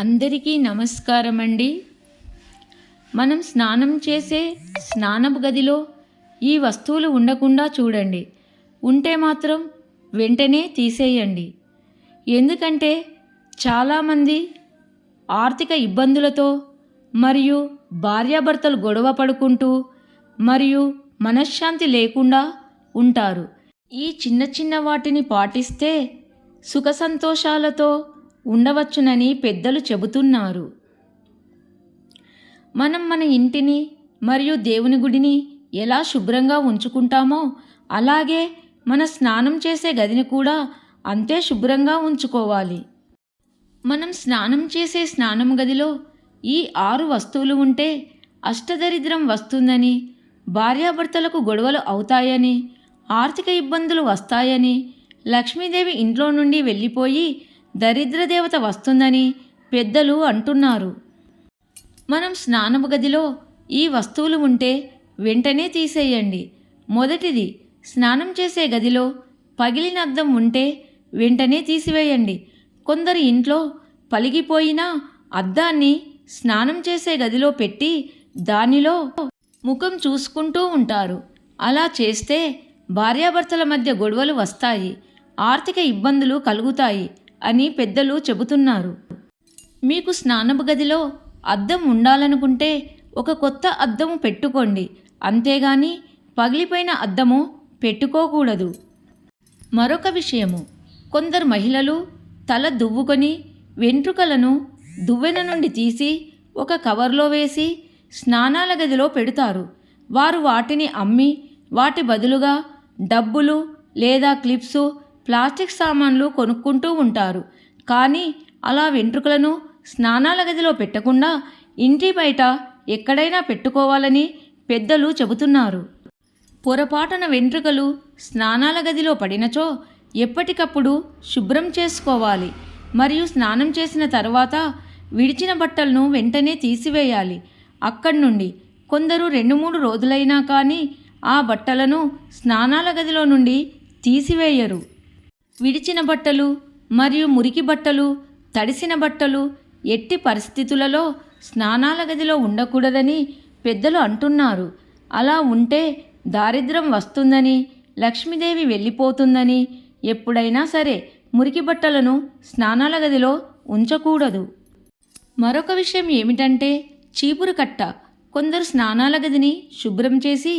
అందరికీ నమస్కారం అండి మనం స్నానం చేసే స్నానపు గదిలో ఈ వస్తువులు ఉండకుండా చూడండి. ఉంటే మాత్రం వెంటనే తీసేయండి. ఎందుకంటే చాలామంది ఆర్థిక ఇబ్బందులతో మరియు భార్యాభర్తలు గొడవ పడుకుంటూ మరియు మనశ్శాంతి లేకుండా ఉంటారు. ఈ చిన్న చిన్న వాటిని పాటిస్తే సుఖ సంతోషాలతో ఉండవచ్చునని పెద్దలు చెబుతున్నారు. మనం మన ఇంటిని మరియు దేవుని గుడిని ఎలా శుభ్రంగా ఉంచుకుంటామో అలాగే మన స్నానం చేసే గదిని కూడా అంతే శుభ్రంగా ఉంచుకోవాలి. మనం స్నానం చేసే స్నానం గదిలో ఈ ఆరు వస్తువులు ఉంటే అష్టదరిద్రం వస్తుందని భార్యాభర్తలకు గొడవలు అవుతాయని ఆర్థిక ఇబ్బందులు వస్తాయని లక్ష్మీదేవి ఇంట్లో నుండి వెళ్ళిపోయి దరిద్ర దేవత వస్తుందని పెద్దలు అంటున్నారు. మనం స్నానపు గదిలో ఈ వస్తువులు ఉంటే వెంటనే తీసేయండి. మొదటిది స్నానం చేసే గదిలో పగిలిన అద్దం ఉంటే వెంటనే తీసివేయండి. కొందరు ఇంట్లో పలిగిపోయిన అద్దాన్ని స్నానం చేసే గదిలో పెట్టి దానిలో ముఖం చూసుకుంటూ ఉంటారు. అలా చేస్తే భార్యాభర్తల మధ్య గొడవలు వస్తాయి. ఆర్థిక ఇబ్బందులు కలుగుతాయి. అని పెద్దలు చెబుతున్నారు. మీకు స్నానపు గదిలో అద్దం ఉండాలనుకుంటే ఒక కొత్త అద్దము పెట్టుకోండి. అంతేగాని పగిలిపోయిన అద్దము పెట్టుకోకూడదు. మరొక విషయము. కొందరు మహిళలు తల దువ్వుకొని వెంట్రుకలను దువ్వెన నుండి తీసి ఒక కవర్లో వేసి స్నానాల గదిలో పెడతారు. వారు వాటిని అమ్మి వాటి బదులుగా డబ్బులు లేదా క్లిప్స్ ప్లాస్టిక్ సామాన్లు కొనుక్కుంటూ ఉంటారు. కానీ అలా వెంట్రుకలను స్నానాల గదిలో పెట్టకుండా ఇంటి బయట ఎక్కడైనా పెట్టుకోవాలని పెద్దలు చెబుతున్నారు. పొరపాటున వెంట్రుకలు స్నానాల గదిలో పడినచో ఎప్పటికప్పుడు శుభ్రం చేసుకోవాలి. మరియు స్నానం చేసిన తర్వాత విడిచిన బట్టలను వెంటనే తీసివేయాలి. అక్కడి నుండి కొందరు రెండు మూడు రోజులైనా కానీ ఆ బట్టలను స్నానాల గదిలో నుండి తీసివేయరు. విడిచిన బట్టలు మరియు మురికి బట్టలు తడిసిన బట్టలు ఎట్టి పరిస్థితులలో స్నానాల గదిలో ఉండకూడదని పెద్దలు అంటున్నారు. అలా ఉంటే దారిద్రం వస్తుందని లక్ష్మీదేవి వెళ్ళిపోతుందని ఎప్పుడైనా సరే మురికి బట్టలను స్నానాల గదిలో ఉంచకూడదు. మరొక విషయం ఏమిటంటే చీపురు కట్ట. కొందరు స్నానాల గదిని శుభ్రం చేసి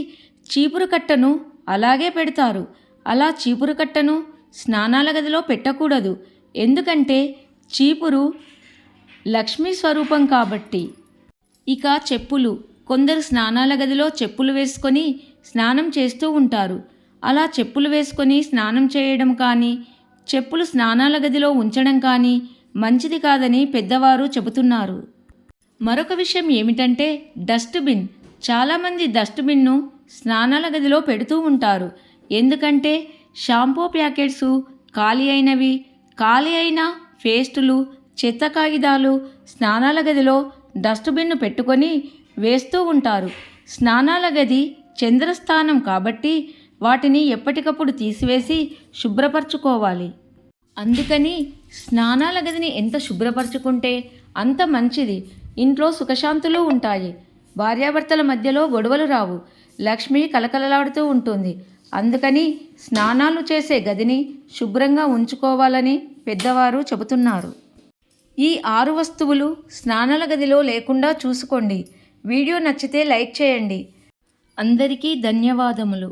చీపురు కట్టను అలాగే పెడతారు. అలా చీపురు కట్టను స్నానాల గదిలో పెట్టకూడదు. ఎందుకంటే చీపురు లక్ష్మీ స్వరూపం కాబట్టి. ఇక చెప్పులు. కొందరు స్నానాల గదిలో చెప్పులు వేసుకొని స్నానం చేస్తూ ఉంటారు. అలా చెప్పులు వేసుకొని స్నానం చేయడం కానీ చెప్పులు స్నానాల గదిలో ఉంచడం కానీ మంచిది కాదని పెద్దవారు చెబుతున్నారు. మరొక విషయం ఏమిటంటే డస్ట్బిన్. చాలామంది డస్ట్బిన్ను స్నానాల గదిలో పెడుతూ ఉంటారు. ఎందుకంటే షాంపూ ప్యాకెట్స్ ఖాళీ అయినవి. ఖాళీ అయిన పేస్టులు చెత్త కాగితాలు స్నానాల గదిలో డస్ట్బిన్ను పెట్టుకొని వేస్తూ ఉంటారు. స్నానాల గది చంద్రస్థానం కాబట్టి వాటిని ఎప్పటికప్పుడు తీసివేసి శుభ్రపరచుకోవాలి. అందుకని స్నానాల గదిని ఎంత శుభ్రపరచుకుంటే అంత మంచిది. ఇంట్లో సుఖశాంతులు ఉంటాయి. భార్యాభర్తల మధ్యలో గొడవలు రావు. లక్ష్మి కలకలలాడుతూ ఉంటుంది. అందుకని స్నానాలు చేసే గదిని శుభ్రంగా ఉంచుకోవాలని పెద్దవారు చెబుతున్నారు. ఈ ఆరు వస్తువులు స్నానాల గదిలో లేకుండా చూసుకోండి. వీడియో నచ్చితే లైక్ చేయండి. అందరికీ ధన్యవాదములు.